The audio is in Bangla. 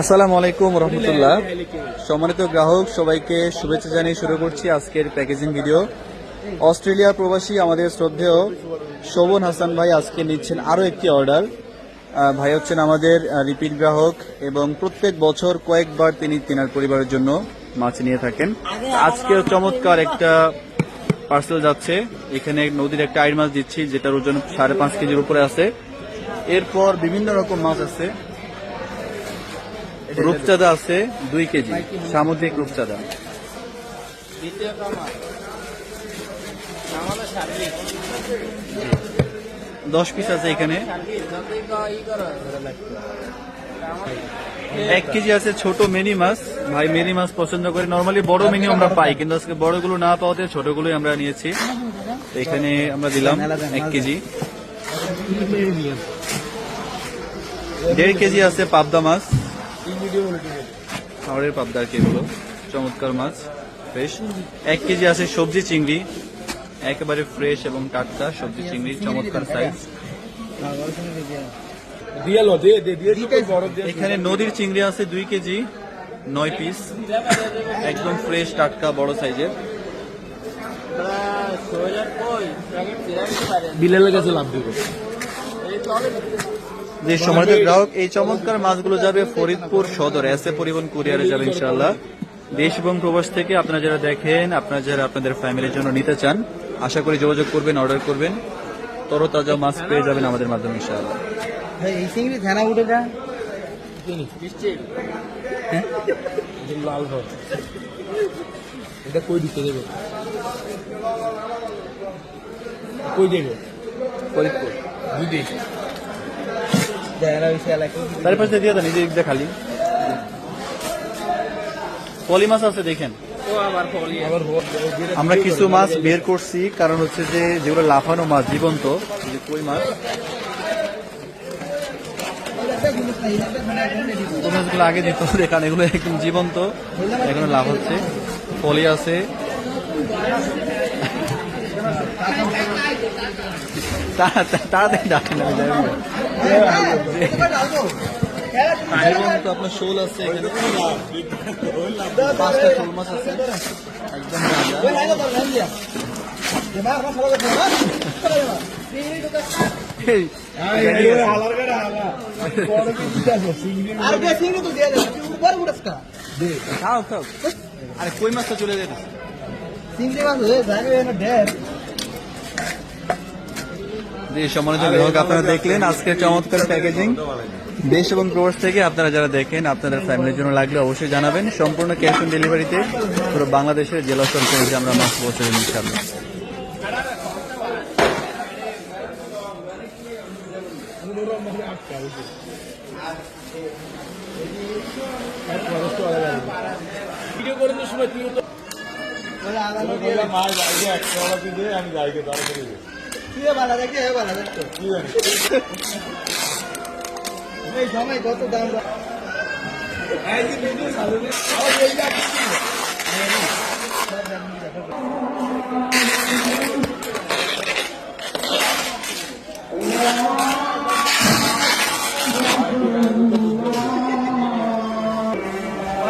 আসসালামু আলাইকুম রহমতুল্লাহ। সম্মানিত গ্রাহক, সবাইকে শুভেচ্ছা জানিয়ে শুরু করছি আজকের প্যাকেজিং ভিডিও। অস্ট্রেলিয়া প্রবাসী আমাদের শ্রদ্ধেয় শোভন হাসান ভাই আজকে নিচ্ছেন আরও একটি অর্ডার। ভাই হচ্ছেন আমাদের রিপিট গ্রাহক এবং প্রত্যেক বছর কয়েকবার তিনি তিনার পরিবারের জন্য মাছ নিয়ে থাকেন। আজকেও চমৎকার একটা পার্সেল যাচ্ছে। এখানে নদীর একটা আইড মাছ দিচ্ছি যেটার ওজন সাড়ে পাঁচ কেজির উপরে আছে। এরপর বিভিন্ন রকম মাছ আছে। রূপচাঁদা আছে দুই কেজি। সামুদ্রিক রূপচাঁদা। দশ পিস আছে এখানে। এক কেজি আছে ছোট মিনি মাছ। ভাই, মিনি মাছ পছন্দ করে। নর্মালি বড় মিনি আমরা পাই, কিন্তু আজকে বড়গুলো না পাওয়াতে ছোটগুলোই আমরা নিয়েছি। এখানে আমরা দিলাম এক কেজি। দেড় কেজি আছে পাবদা মাছ। হাওড়ের পাবদা আর কি এগুলো? চমৎকার মাছ ফ্রেশ এক কেজি আছে সবজি চিংড়ি। একেবারে ফ্রেশ এবং টাটকা সবজি চিংড়ি, চমৎকার সাইজ দিয়ালো দে দে দিয়ে দিয়ে এখানে নদীর চিংড়ি আছে দুই কেজি নয় পিস একদম ফ্রেশ টাটকা বড় সাইজের। বিলের কাছে লাভ দিব। যে সম্মানিত গ্রাহক এই চমৎকার মাছগুলো যাবে ফরিদপুর সদর। এস পরিবহন কুরিয়ারে যাবে ইনশাআল্লাহ। দেশ এবং প্রবাস থেকে আপনারা যারা দেখেন আপনারা যারা আপনাদের ফ্যামিলির জন্য নিতে চান আশা করি যোগাযোগ করবেন অর্ডার করবেন। তরতাজা মাছ পেয়ে যাবেন আমাদের মাধ্যমে ইনশাআল্লাহ। এই চিংড়ি থানা উঠে যা। লাল এটা কই দিতে দেবে? কই দেবে? ফরিদপুর। দুদি তার পাশে দিয়ে দেন এই যে খালি। পলি মাছ আছে দেখেন। আমরা কিছু মাছ বের করছি কারণ হচ্ছে যে যেগুলো লাফানো মাছ জীবন্ত যে কই মাছ। মাছগুলো আগে দিত, কারণ এগুলো একদম জীবন্ত। এখানে লাভ হচ্ছে। পলি আছে। তাড়াতাড়ি আপনার শোল আছে এখানে। পাঁচটা একদম। আর খাও। খাও কই মাছটা চলে যেতে চিংড়ি মাছ হয়ে যাবে ঢের সম্মানিত গ্রাহক আপনারা দেখলেন আজকের চমৎকার প্যাকেজিং দেশ এবং প্রবাস থেকে আপনারা যারা দেখেন আপনাদের ফ্যামিলির জন্য লাগলে অবশ্যই জানাবেন। সম্পূর্ণ ক্যাশ অন ডেলিভারিতে পুরো বাংলাদেশের জেলা সরকারে আমরা মাছ পৌঁছে দেবো ভিডিও করে তো সময় তুই তো মাছ যাইগে একটা ওরা তুই দে আমি যাইগে তারপরে দে তুই ভালো দেখে এ ভালো দেখতো কি জানি। এই সময় কত দাম এই যে ভিডিও সামনে আবার এই যা হয়তো এই জায়গায় কি আছে